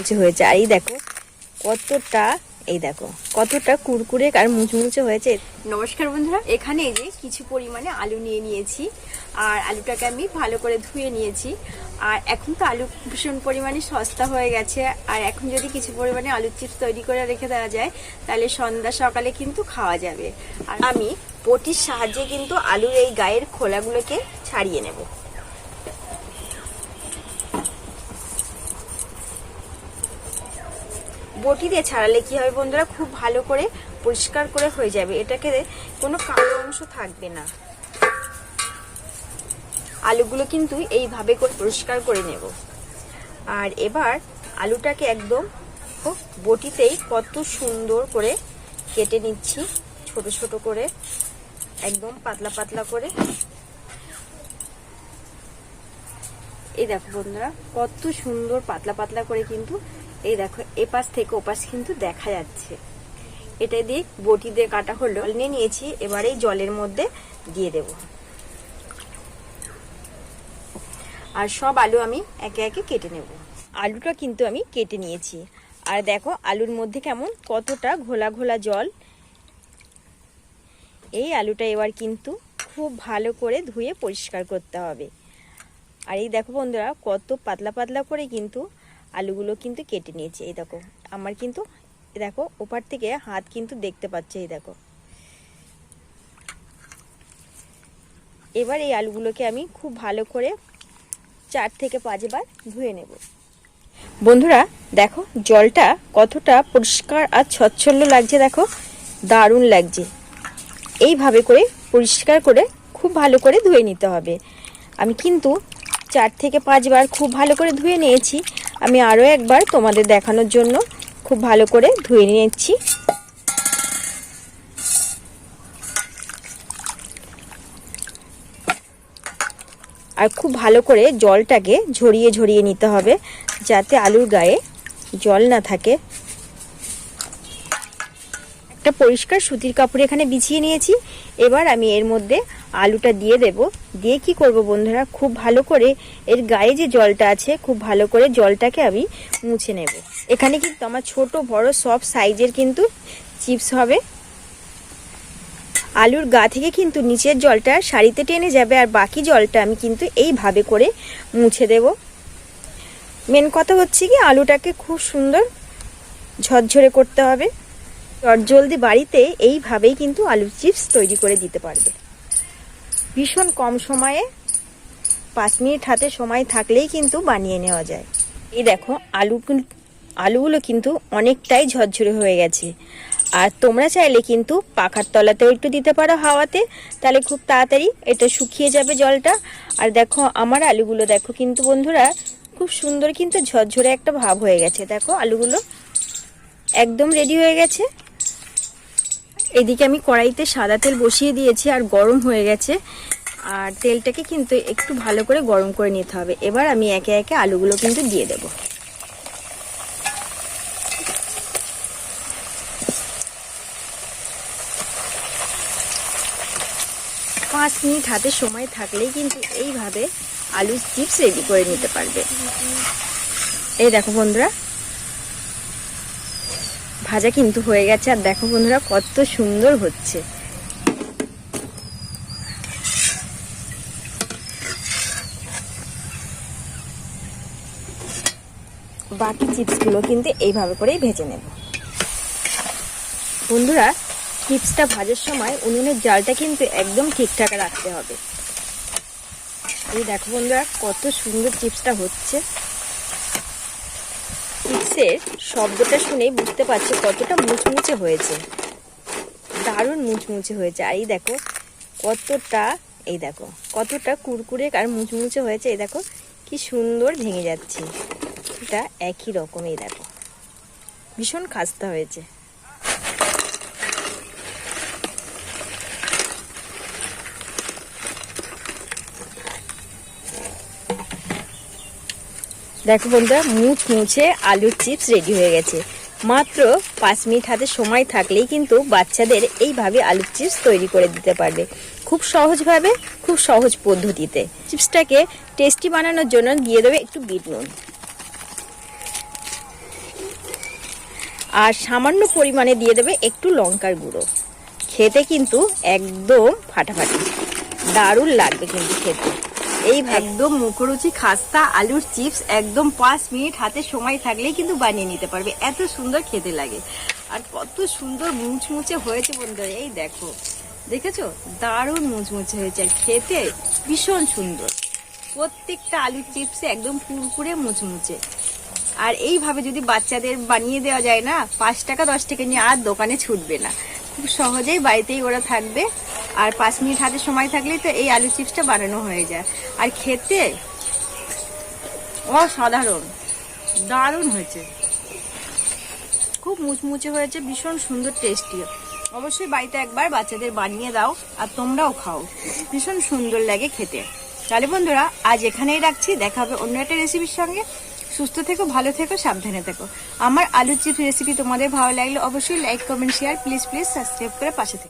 মুচমুচে হয়েছে আর এই দেখো, কতটা, এই দেখো, কতটা কুরকুরে আর মুচমুচে হয়েছে। নমস্কার বন্ধুরা, এখানে এই যে কিছু পরিমাণে আলু নিয়ে নিয়েছি, আর আলুটাকে আমি ভালো করে ধুয়ে নিয়েছি। আর এখন তো আলু ভীষণ পরিমাণে সস্তা হয়ে গেছে, আর এখন যদি কিছু পরিমাণে আলুর চিপস তৈরি করে রেখে দেওয়া যায়, তাহলে সন্ধ্যা সকালে কিন্তু খাওয়া যাবে। আর আমি পটির সাহায্যে কিন্তু আলুর এই গায়ের খোলাগুলোকে ছাড়িয়ে নেব। বটি দিয়ে ছাড়ালে কি হবে বন্ধুরা? খুব ভালো করে পরিষ্কার করে হয়ে যাবে। এটাকে কোনো কালো অংশ থাকবে না। আলুগুলো কিন্তু এইভাবে করে পরিষ্কার করে নেব। আর এবার আলুটাকে একদম বটিতেই কত সুন্দর করে কেটে নিচ্ছি। ছোট ছোট করে একদম পাতলা পাতলা করে। এই দেখো বন্ধুরা, কত সুন্দর পাতলা পাতলা করে কিন্তু এই দেখো, এপাশ থেকে ওপাশ কিন্তু দেখা যাচ্ছে। এটা দিয়ে বটি দিয়ে কাটা হলো নিয়ে নিয়েছি, এবার এই জলের মধ্যে দিয়ে দেব। আর সব আলু আমি একে একে কেটে নেব। আলুটা কিন্তু আমি কেটে নিয়েছি। আর দেখো, আলুর মধ্যে কেমন কতটা ঘোলা ঘোলা জল। এই আলুটা এবার কিন্তু খুব ভালো করে ধুয়ে পরিষ্কার করতে হবে। আর এই দেখো বন্ধুরা, কত পাতলা পাতলা করে কিন্তু আলুগুলো কিন্তু কেটে নিয়েছে, এই দেখো। আমার কিন্তু দেখো, ওপার থেকে হাত কিন্তু দেখতে পাচ্ছে, এই দেখো। এবার এই আলুগুলোকে আমি খুব ভালো করে চার থেকে পাঁচবার ধুয়ে নেব। বন্ধুরা, দেখো, জলটা কতটা পরিষ্কার আর স্বচ্ছল্য লাগছে, দেখো। দারুণ লাগছে। এইভাবে করে পরিষ্কার করে খুব ভালো করে ধুয়ে নিতে হবে। আমি কিন্তু চার থেকে পাঁচবার খুব ভালো করে ধুয়ে নিয়েছি। আমি আরও একবার তোমাদের দেখানোর জন্য খুব ভালো করে ধুয়ে নিয়েছি। আর খুব ভালো করে জলটাকে ঝরিয়ে ঝরিয়ে নিতে হবে যাতে আলুর গায়ে জল না থাকে। একটা পরিষ্কার সুতির কাপড় এখানে বিছিয়ে নিয়েছি। এবার আমি এর মধ্যে আলুটা দিয়ে দেব। দিয়ে কি করব বন্ধুরা? খুব ভালো করে এর গায়ে যে জলটা আছে, খুব ভালো করে জলটাকে আমি মুছে নেব। এখানে কিন্তু আমার ছোট, বড় সব সাইজের কিন্তু চিপস হবে। আলুর গা থেকে কিন্তু নিচের জলটা শাড়িতে টেনে যাবে আর বাকি জলটা আমি কিন্তু এইভাবে করে মুছে দেব। মেন কথা হচ্ছে কি, আলুটাকে খুব সুন্দর ঝরঝরে করতে হবে। জলদি বাড়িতে এইভাবেই কিন্তু আলুর চিপস তৈরি করে দিতে পারবে। ভীষণ কম সময়ে পাঁচ মিনিট হাতে সময় থাকলেই কিন্তু বানিয়ে নেওয়া যায়। এই দেখো আলু আলুগুলো কিন্তু অনেকটাই ঝরঝরে হয়ে গেছে। আর তোমরা চাইলে কিন্তু পাখার তলাতেও একটু দিতে পারো হাওয়াতে, তাহলে খুব তাড়াতাড়ি এটা শুকিয়ে যাবে জলটা। আর দেখো, আমার আলুগুলো দেখো কিন্তু বন্ধুরা, খুব সুন্দর কিন্তু ঝরঝরে একটা ভাব হয়ে গেছে। দেখো, আলুগুলো একদম রেডি হয়ে গেছে। এদিকে আমি কড়াইতে সাদা তেল বসিয়ে দিয়েছি আর গরম হয়ে গেছে। আর তেলটাকে কিন্তু একটু ভালো করে গরম করে নিতে হবে। এবার আমি একে একে আলুগুলো কিন্তু দিয়ে দেব। পাঁচ মিনিট হাতে সময় থাকলেই কিন্তু এইভাবে আলুর চিপস রেডি করে নিতে পারবে। এই দেখো বন্ধুরা ভাজা কিন্তু হয়ে গেছে, আর দেখো বন্ধুরা কত সুন্দর হচ্ছে। বাকি চিপসগুলো কিন্তু এইভাবে করেই ভেজে নেব। বন্ধুরা, চিপসটা ভাজার সময় উনুনের জালটা কিন্তু একদম ঠিকঠাক রাখতে হবে। এই দেখো বন্ধুরা, কত সুন্দর চিপসটা হচ্ছে। চিপসের শব্দটা শুনে বুঝতে পারছি কতটা মুচমুচে হয়েছে। দারুণ মুচমুচে হয়েছে। আর এই দেখো, কতটা, এই দেখো, কতটা কুরকুরে আর মুচমুচে হয়েছে। এই দেখো, কি সুন্দর ভেঙে যাচ্ছে। এটা একই রকম, এই দেখো। ভীষণ খাস্তা হয়েছে। দেখো বন্ধুরা মুচ মুছে আলুর চিপস রেডি হয়ে গেছে। মাত্র পাঁচ মিনিট হাতে সময় থাকলেই কিন্তু বাচ্চাদের এইভাবে আলুর চিপস তৈরি করে দিতে পারবে। খুব সহজভাবে, খুব সহজ পদ্ধতিতে। চিপসটাকে টেস্টি বানানোর জন্য দিয়ে দেবে একটু বিট নুন। আর সামান্য পরিমাণে দিয়ে দেবে একটু লঙ্কার গুঁড়ো। খেতে কিন্তু একদম ফাটাফাটি। দারুণ লাগবে কিন্তু খেতে। এই একদম মুখরুচি খাস্তা, আলুর চিপস, একদম পাঁচ মিনিট হাতে সময় থাকলেই কিন্তু বানিয়ে নিতে পারবে। এত সুন্দর খেতে লাগে। আর কত সুন্দর মুচমুচে হয়েছে বন্ধুরা, এই দেখো। দেখেছ? দারুণ মুচমুচে হয়েছে আর খেতে ভীষণ সুন্দর। প্রত্যেকটা আলুর চিপসে একদম কুরকুরে মুচমুচে। আর এইভাবে যদি বাচ্চাদের বানিয়ে দেওয়া যায় না, পাঁচ টাকা, দশ টাকা নিয়ে আর দোকানে ছুটবে না। খুব সহজেই বাড়িতেই ওরা থাকবে। আর পাঁচ মিনিট হাতে সময় থাকলেই তো এই আলু চিপসটা বানানো হয়ে যায়। আর খেতে অসাধারণ, দারুণ হয়েছে। খুব মুচমুচে হয়েছে, ভীষণ সুন্দর টেস্টি অবশ্যই বাড়িতে একবার বাচ্চাদের বানিয়ে দাও আর তোমরাও খাও। ভীষণ সুন্দর লাগে খেতে। তাহলে বন্ধুরা, আজ এখানেই রাখছি। দেখা হবে অন্য একটা রেসিপির সঙ্গে। সুস্থ থেকো, ভালো থেকো, সাবধানে থেকো। আমার আলু চিপস রেসিপি তোমাদের ভালো লাগলে অবশ্যই like comment share please please subscribe করে পাশে থেকো।